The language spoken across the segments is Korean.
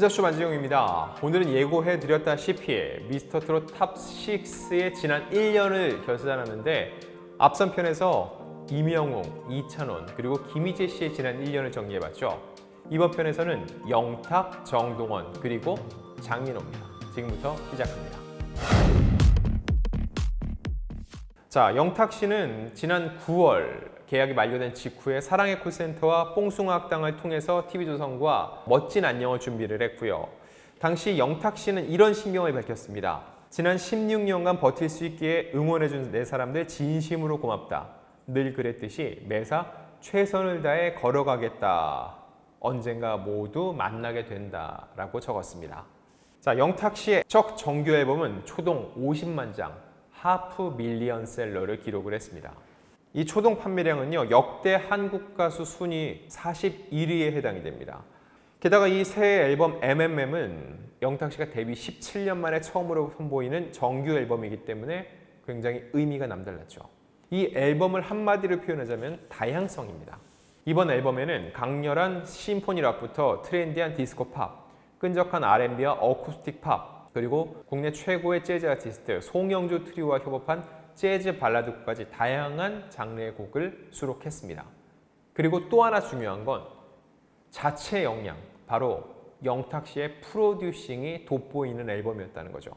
기자쇼 만지용입니다. 오늘은 예고해드렸다시피 미스터 트롯 탑6의 지난 1년을 결산하는데 앞선 편에서 이명웅, 이찬원 그리고 김희재 씨의 지난 1년을 정리해봤죠. 이번 편에서는 영탁, 정동원 그리고 장민호입니다. 지금부터 시작합니다. 자, 영탁 씨는 지난 9월 계약이 만료된 직후에 사랑의 콜센터와 뽕숭아 학당을 통해서 TV조선과 멋진 안녕을 준비를 했고요. 당시 영탁 씨는 이런 신경을 밝혔습니다. 지난 16년간 버틸 수 있기에 응원해준 내 사람들 진심으로 고맙다. 늘 그랬듯이 매사 최선을 다해 걸어가겠다. 언젠가 모두 만나게 된다 라고 적었습니다. 자, 영탁 씨의 첫 정규 앨범은 초동 50만 장, 하프 밀리언 셀러를 기록을 했습니다. 이 초동 판매량은요 역대 한국 가수 순위 41위에 해당이 됩니다. 게다가 이 새 앨범 MMM은 영탁 씨가 데뷔 17년 만에 처음으로 선보이는 정규 앨범이기 때문에 굉장히 의미가 남달랐죠. 이 앨범을 한마디로 표현하자면 다양성입니다. 이번 앨범에는 강렬한 심포니 락부터 트렌디한 디스코 팝, 끈적한 R&B와 어쿠스틱 팝, 그리고 국내 최고의 재즈 아티스트 송영주 트리오와 협업한 재즈 발라드곡까지 다양한 장르의 곡을 수록했습니다. 그리고 또 하나 중요한 건 자체 역량, 바로 영탁 씨의 프로듀싱이 돋보이는 앨범이었다는 거죠.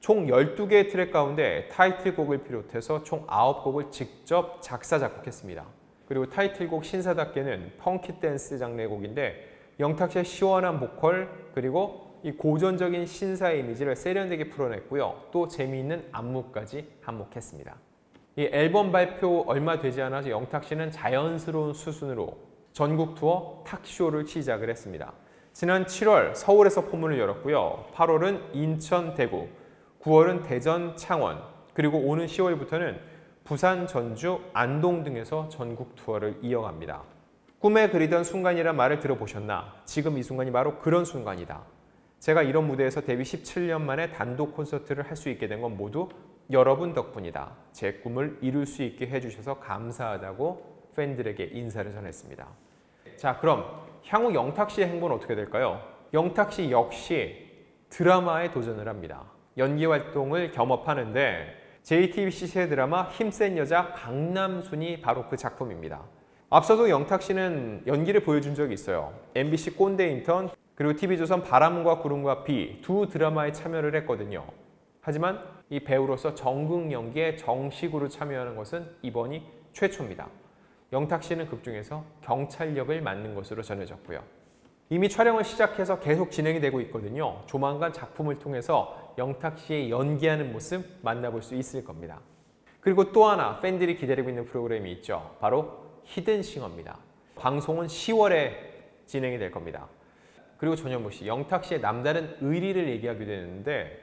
총 12개의 트랙 가운데 타이틀곡을 비롯해서 총 9곡을 직접 작사, 작곡했습니다. 그리고 타이틀곡 신사답게는 펑키 댄스 장르의 곡인데 영탁 씨의 시원한 보컬 그리고 이 고전적인 신사의 이미지를 세련되게 풀어냈고요. 또 재미있는 안무까지 한몫했습니다. 이 앨범 발표 얼마 되지 않아서 영탁 씨는 자연스러운 수순으로 전국 투어 탁쇼를 시작을 했습니다. 지난 7월 서울에서 포문을 열었고요. 8월은 인천, 대구, 9월은 대전, 창원, 그리고 오는 10월부터는 부산, 전주, 안동 등에서 전국 투어를 이어갑니다. 꿈에 그리던 순간이란 말을 들어보셨나? 지금 이 순간이 바로 그런 순간이다. 제가 이런 무대에서 데뷔 17년 만에 단독 콘서트를 할 수 있게 된 건 모두 여러분 덕분이다. 제 꿈을 이룰 수 있게 해주셔서 감사하다고 팬들에게 인사를 전했습니다. 자, 그럼 향후 영탁 씨의 행보는 어떻게 될까요? 영탁 씨 역시 드라마에 도전을 합니다. 연기 활동을 겸업하는데 JTBC 새 드라마 힘센 여자 강남순이 바로 그 작품입니다. 앞서도 영탁 씨는 연기를 보여준 적이 있어요. MBC 꼰대 인턴 그리고 TV조선 바람과 구름과 비 두 드라마에 참여를 했거든요. 하지만 이 배우로서 정극 연기에 정식으로 참여하는 것은 이번이 최초입니다. 영탁 씨는 극 중에서 경찰 역을 맡는 것으로 전해졌고요. 이미 촬영을 시작해서 계속 진행이 되고 있거든요. 조만간 작품을 통해서 영탁 씨의 연기하는 모습 만나볼 수 있을 겁니다. 그리고 또 하나 팬들이 기다리고 있는 프로그램이 있죠. 바로 히든싱어입니다. 방송은 10월에 진행이 될 겁니다. 그리고 전현무 씨, 영탁 씨의 남다른 의리를 얘기하기도 했는데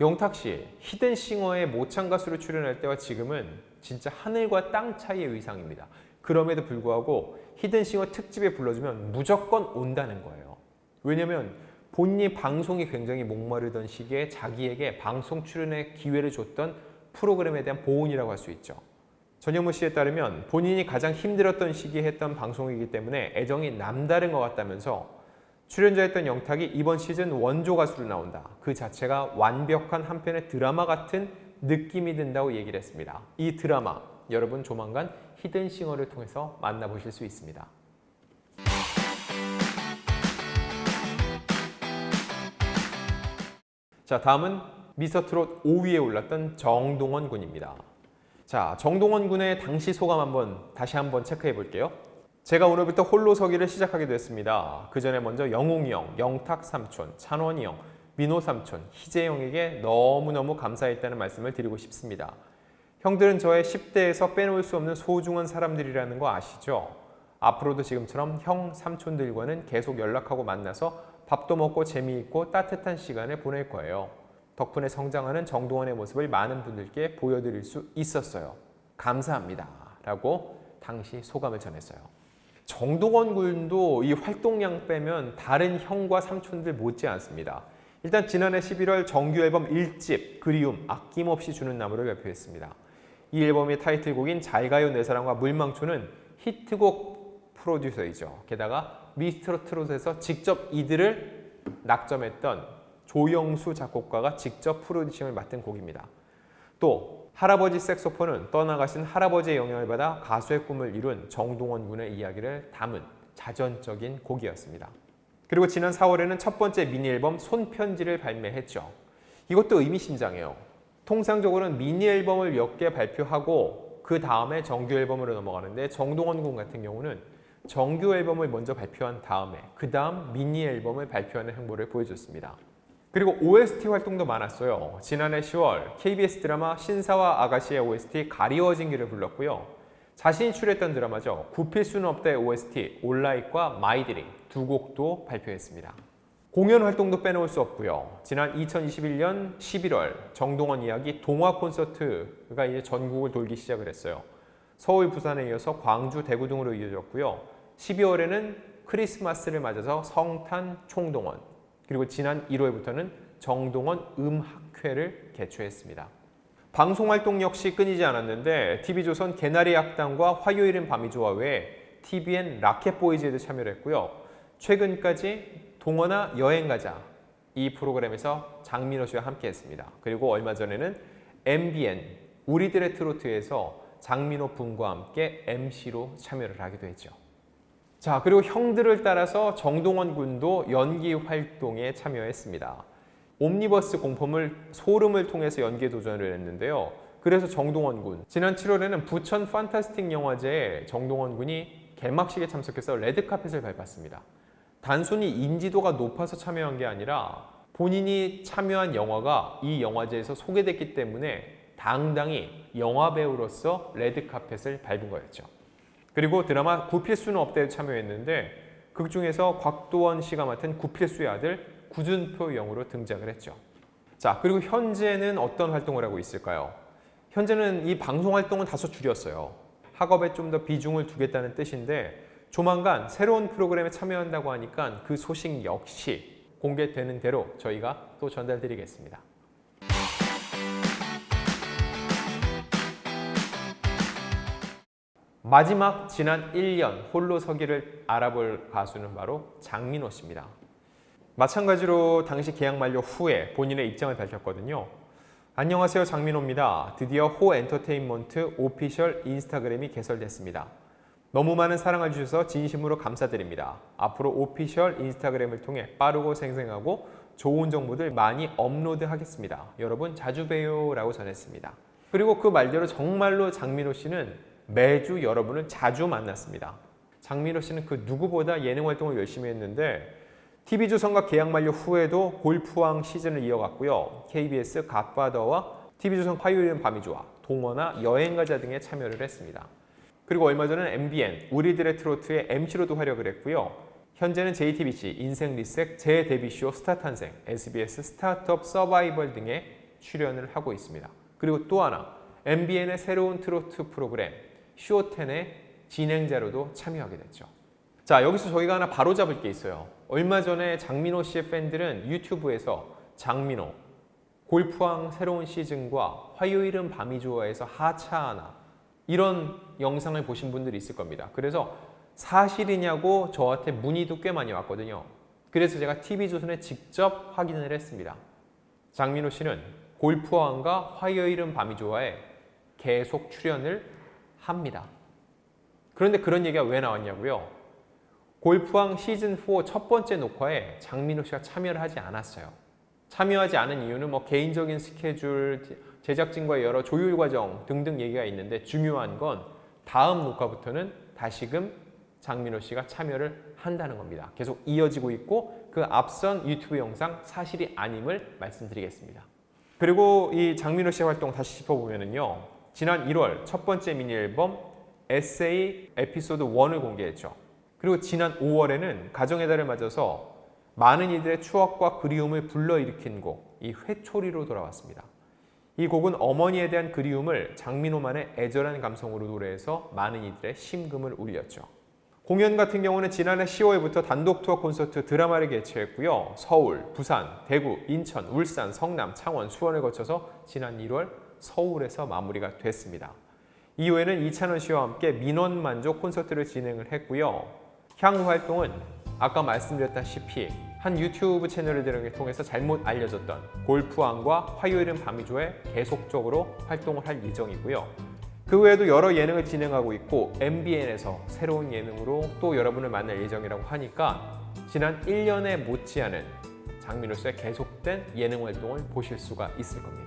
영탁 씨 히든싱어의 모창 가수로 출연할 때와 지금은 진짜 하늘과 땅 차이의 의상입니다. 그럼에도 불구하고 히든싱어 특집에 불러주면 무조건 온다는 거예요. 왜냐면 본인이 방송이 굉장히 목마르던 시기에 자기에게 방송 출연의 기회를 줬던 프로그램에 대한 보온이라고 할 수 있죠. 전현무 씨에 따르면 본인이 가장 힘들었던 시기에 했던 방송이기 때문에 애정이 남다른 것 같다면서 출연자였던 영탁이 이번 시즌 원조 가수로 나온다. 그 자체가 완벽한 한편의 드라마 같은 느낌이 든다고 얘기를 했습니다. 이 드라마 여러분 조만간 히든싱어를 통해서 만나보실 수 있습니다. 자 다음은 미스터트롯 5위에 올랐던 정동원 군입니다. 자 정동원 군의 당시 소감 한번 다시 한번 체크해 볼게요. 제가 오늘부터 홀로 서기를 시작하게 됐습니다. 그 전에 먼저 영웅이 형, 영탁 삼촌, 찬원이 형, 민호 삼촌, 희재 형에게 너무너무 감사했다는 말씀을 드리고 싶습니다. 형들은 저의 10대에서 빼놓을 수 없는 소중한 사람들이라는 거 아시죠? 앞으로도 지금처럼 형, 삼촌들과는 계속 연락하고 만나서 밥도 먹고 재미있고 따뜻한 시간을 보낼 거예요. 덕분에 성장하는 정동원의 모습을 많은 분들께 보여드릴 수 있었어요. 감사합니다. 라고 당시 소감을 전했어요. 정동원 군도 이 활동량 빼면 다른 형과 삼촌들 못지 않습니다. 일단 지난해 11월 정규 앨범 1집 그리움 아낌없이 주는 나무를 발표했습니다. 이 앨범의 타이틀곡인 잘가요 내 사랑과 물망초는 히트곡 프로듀서이죠. 게다가 미스터 트롯에서 직접 이들을 낙점했던 조영수 작곡가가 직접 프로듀싱을 맡은 곡입니다. 또 할아버지 색소폰은 떠나가신 할아버지의 영향을 받아 가수의 꿈을 이룬 정동원 군의 이야기를 담은 자전적인 곡이었습니다. 그리고 지난 4월에는 첫 번째 미니 앨범 손편지를 발매했죠. 이것도 의미심장해요. 통상적으로는 미니 앨범을 몇 개 발표하고 그 다음에 정규 앨범으로 넘어가는데 정동원 군 같은 경우는 정규 앨범을 먼저 발표한 다음에 그 다음 미니 앨범을 발표하는 행보를 보여줬습니다. 그리고 OST 활동도 많았어요. 지난해 10월 KBS 드라마 신사와 아가씨의 OST 가리워진 길을 불렀고요. 자신이 출연했던 드라마죠. 굽힐 수는 없다의 OST 올라잇과 마이드링 두 곡도 발표했습니다. 공연 활동도 빼놓을 수 없고요. 지난 2021년 11월 정동원 이야기 동화 콘서트가 이제 전국을 돌기 시작을 했어요. 서울, 부산에 이어서 광주, 대구 등으로 이어졌고요. 12월에는 크리스마스를 맞아서 성탄 총동원 그리고 지난 1월부터는 정동원 음학회를 개최했습니다. 방송 활동 역시 끊이지 않았는데 TV조선 개나리 악당과 화요일은 밤이 좋아 외에 TVN 라켓보이즈에도 참여를 했고요. 최근까지 동원아 여행 가자 이 프로그램에서 장민호 씨와 함께 했습니다. 그리고 얼마 전에는 MBN 우리들의 트로트에서 장민호 분과 함께 MC로 참여를 하기도 했죠. 자, 그리고 형들을 따라서 정동원 군도 연기 활동에 참여했습니다. 옴니버스 공포물 소름을 통해서 연기에 도전을 했는데요. 그래서 정동원 군 지난 7월에는 부천 판타스틱 영화제에 정동원 군이 개막식에 참석해서 레드카펫을 밟았습니다. 단순히 인지도가 높아서 참여한 게 아니라 본인이 참여한 영화가 이 영화제에서 소개됐기 때문에 당당히 영화 배우로서 레드카펫을 밟은 거였죠. 그리고 드라마 구필수는 없대에 참여했는데 극 중에서 곽도원 씨가 맡은 구필수의 아들 구준표 영으로 등장을 했죠. 자, 그리고 현재는 어떤 활동을 하고 있을까요? 현재는 이 방송 활동은 다소 줄였어요. 학업에 좀 더 비중을 두겠다는 뜻인데 조만간 새로운 프로그램에 참여한다고 하니까 그 소식 역시 공개되는 대로 저희가 또 전달드리겠습니다. 마지막 지난 1년 홀로 서기를 알아볼 가수는 바로 장민호 씨입니다. 마찬가지로 당시 계약 만료 후에 본인의 입장을 밝혔거든요. 안녕하세요 장민호입니다. 드디어 호 엔터테인먼트 오피셜 인스타그램이 개설됐습니다. 너무 많은 사랑을 주셔서 진심으로 감사드립니다. 앞으로 오피셜 인스타그램을 통해 빠르고 생생하고 좋은 정보들 많이 업로드 하겠습니다. 여러분 자주 봬요 라고 전했습니다. 그리고 그 말대로 정말로 장민호 씨는 매주 여러분을 자주 만났습니다. 장민호 씨는 그 누구보다 예능 활동을 열심히 했는데 TV조선과 계약 만료 후에도 골프왕 시즌을 이어갔고요. KBS 갓바더와 TV조선 화요일은 밤이 좋아, 동원아 여행가자 등에 참여를 했습니다. 그리고 얼마 전에는 MBN 우리들의 트로트의 MC로도 활약을 했고요. 현재는 JTBC 인생 리셋 재데뷔쇼 스타 탄생, SBS 스타트업 서바이벌 등에 출연을 하고 있습니다. 그리고 또 하나 MBN의 새로운 트로트 프로그램 쇼10의 진행자로도 참여하게 됐죠. 자 여기서 저희가 하나 바로잡을 게 있어요. 얼마 전에 장민호 씨의 팬들은 유튜브에서 장민호 골프왕 새로운 시즌과 화요일은 밤이 좋아해서 하차하나 이런 영상을 보신 분들이 있을 겁니다. 그래서 사실이냐고 저한테 문의도 꽤 많이 왔거든요. 그래서 제가 TV조선에 직접 확인을 했습니다. 장민호 씨는 골프왕과 화요일은 밤이 좋아해 계속 출연을 합니다. 그런데 그런 얘기가 왜 나왔냐고요? 골프왕 시즌4 첫 번째 녹화에 장민호 씨가 참여를 하지 않았어요. 참여하지 않은 이유는 뭐 개인적인 스케줄, 제작진과의 여러 조율 과정 등등 얘기가 있는데 중요한 건 다음 녹화부터는 다시금 장민호 씨가 참여를 한다는 겁니다. 계속 이어지고 있고 그 앞선 유튜브 영상 사실이 아님을 말씀드리겠습니다. 그리고 이 장민호 씨의 활동 다시 짚어보면은요. 지난 1월 첫 번째 미니 앨범 에세이 에피소드 1을 공개했죠. 그리고 지난 5월에는 가정의 달을 맞아서 많은 이들의 추억과 그리움을 불러일으킨 곡, 이 회초리로 돌아왔습니다. 이 곡은 어머니에 대한 그리움을 장민호만의 애절한 감성으로 노래해서 많은 이들의 심금을 울렸죠. 공연 같은 경우는 지난해 10월부터 단독 투어 콘서트 드라마를 개최했고요. 서울, 부산, 대구, 인천, 울산, 성남, 창원, 수원을 거쳐서 지난 1월 서울에서 마무리가 됐습니다. 이후에는 이찬원 씨와 함께 민원 만족 콘서트를 진행을 했고요. 향후 활동은 아까 말씀드렸다시피 한 유튜브 채널을 통해서 잘못 알려졌던 골프왕과 화요일은 밤이조에 계속적으로 활동을 할 예정이고요. 그 외에도 여러 예능을 진행하고 있고 MBN에서 새로운 예능으로 또 여러분을 만날 예정이라고 하니까 지난 1년에 못지않은 장민호수의 계속된 예능 활동을 보실 수가 있을 겁니다.